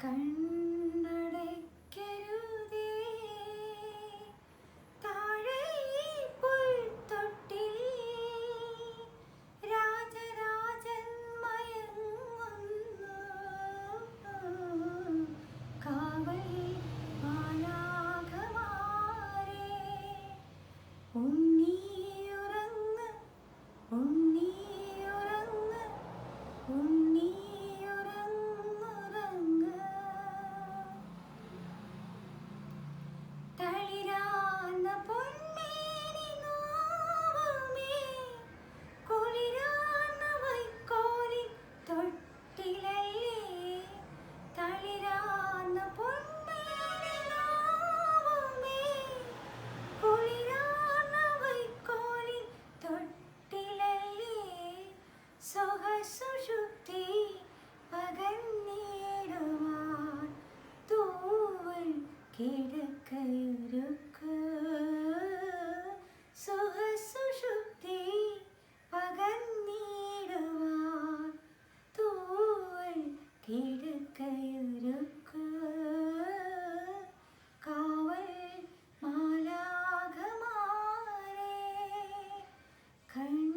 கண் സുഷുപ്തി പകർന്നിടുവാൻ തൂവൽ കിടക്കയൊരുക്ക്. സുഹസുഷുപ്തി പകർന്നിടുവാൻ തൂവൽ കിടക്കയൊരുക്ക്. കാവൽ മാലാഘമാരെ കണ്ണ